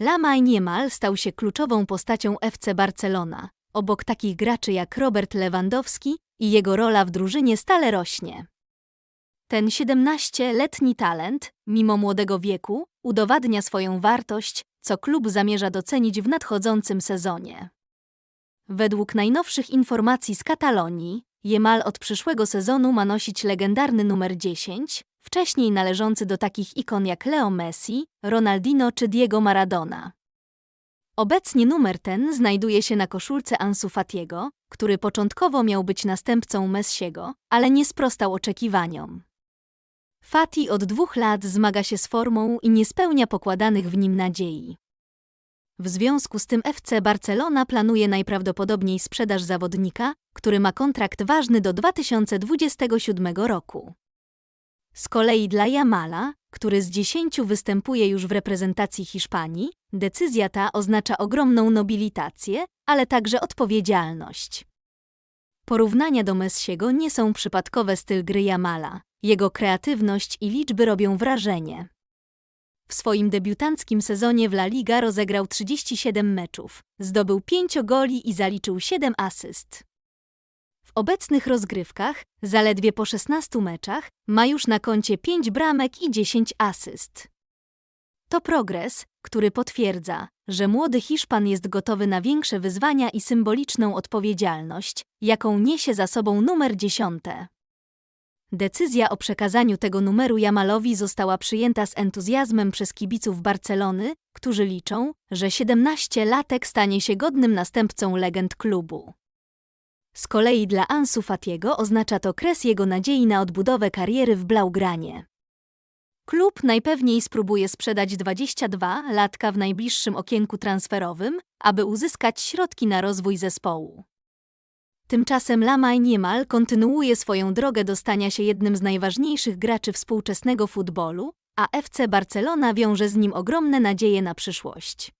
Lamine Yamal stał się kluczową postacią FC Barcelona. Obok takich graczy jak Robert Lewandowski i jego rola w drużynie stale rośnie. Ten 17-letni talent, mimo młodego wieku, udowadnia swoją wartość, co klub zamierza docenić w nadchodzącym sezonie. Według najnowszych informacji z Katalonii, Jemal od przyszłego sezonu ma nosić legendarny numer 10, wcześniej należący do takich ikon jak Leo Messi, Ronaldinho czy Diego Maradona. Obecnie numer ten znajduje się na koszulce Ansu Fatiego, który początkowo miał być następcą Messiego, ale nie sprostał oczekiwaniom. Fati od dwóch lat zmaga się z formą i nie spełnia pokładanych w nim nadziei. W związku z tym FC Barcelona planuje najprawdopodobniej sprzedaż zawodnika, który ma kontrakt ważny do 2027 roku. Z kolei dla Jamala, który z dziesięciu występuje już w reprezentacji Hiszpanii, decyzja ta oznacza ogromną nobilitację, ale także odpowiedzialność. Porównania do Messiego nie są przypadkowe styl gry Jamala. Jego kreatywność i liczby robią wrażenie. W swoim debiutanckim sezonie w La Liga rozegrał 37 meczów, zdobył 5 goli i zaliczył 7 asyst. Obecnych rozgrywkach, zaledwie po 16 meczach, ma już na koncie 5 bramek i 10 asyst. To progres, który potwierdza, że młody Hiszpan jest gotowy na większe wyzwania i symboliczną odpowiedzialność, jaką niesie za sobą numer 10. Decyzja o przekazaniu tego numeru Jamalowi została przyjęta z entuzjazmem przez kibiców Barcelony, którzy liczą, że 17-latek stanie się godnym następcą legend klubu. Z kolei dla Ansu Fatiego oznacza to kres jego nadziei na odbudowę kariery w Blaugranie. Klub najpewniej spróbuje sprzedać 22 latka w najbliższym okienku transferowym, aby uzyskać środki na rozwój zespołu. Tymczasem Lamine Yamal kontynuuje swoją drogę do stania się jednym z najważniejszych graczy współczesnego futbolu, a FC Barcelona wiąże z nim ogromne nadzieje na przyszłość.